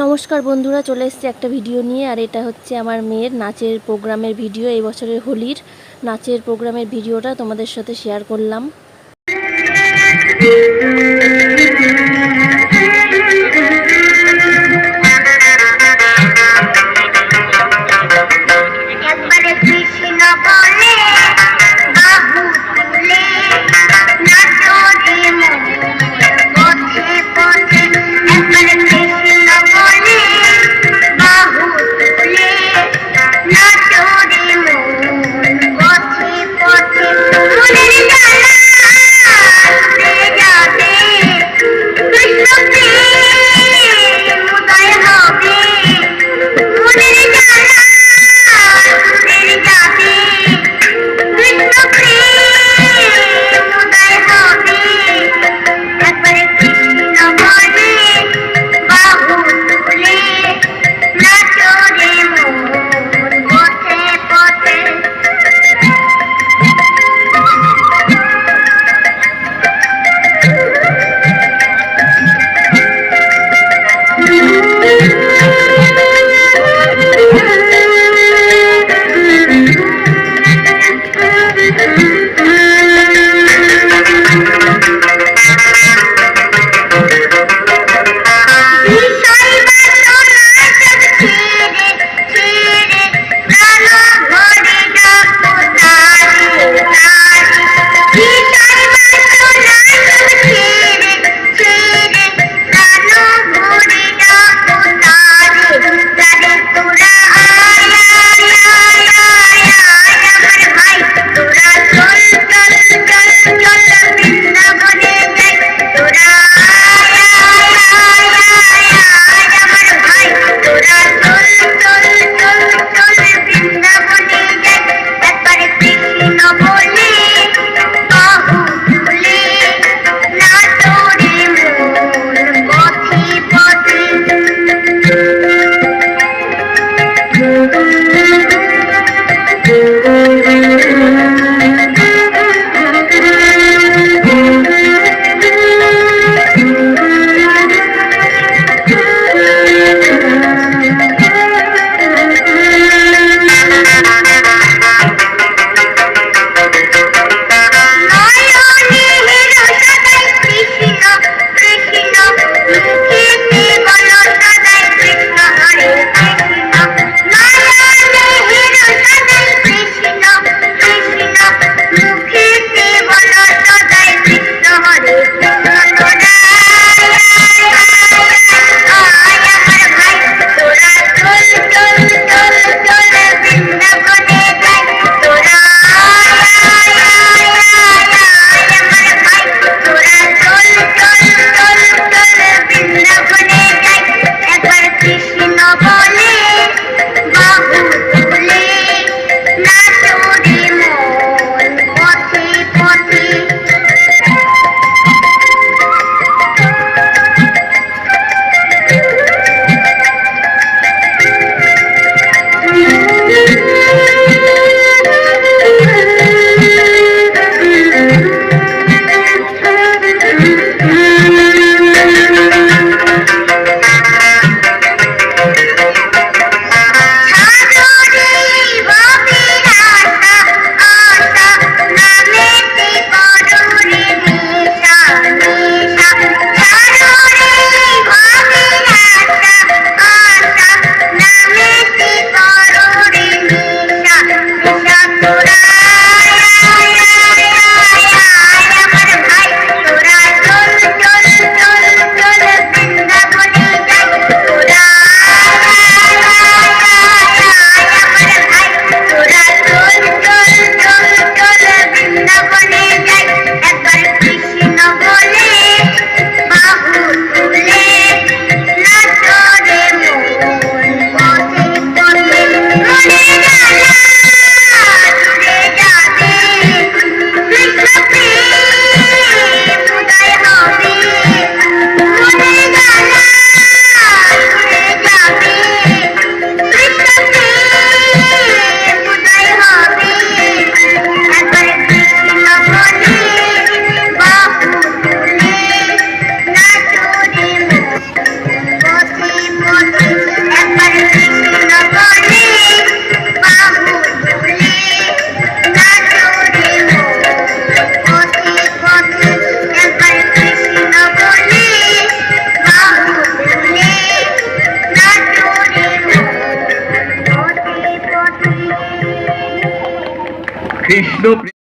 নমস্কার বন্ধুরা, চলে এসছি একটা ভিডিও নিয়ে, আর এটা হচ্ছে আমার মেয়ের নাচের প্রোগ্রামের ভিডিও এই বছরের হোলির নাচের প্রোগ্রামের ভিডিওটা তোমাদের সাথে শেয়ার করলাম। কৃষ্ণ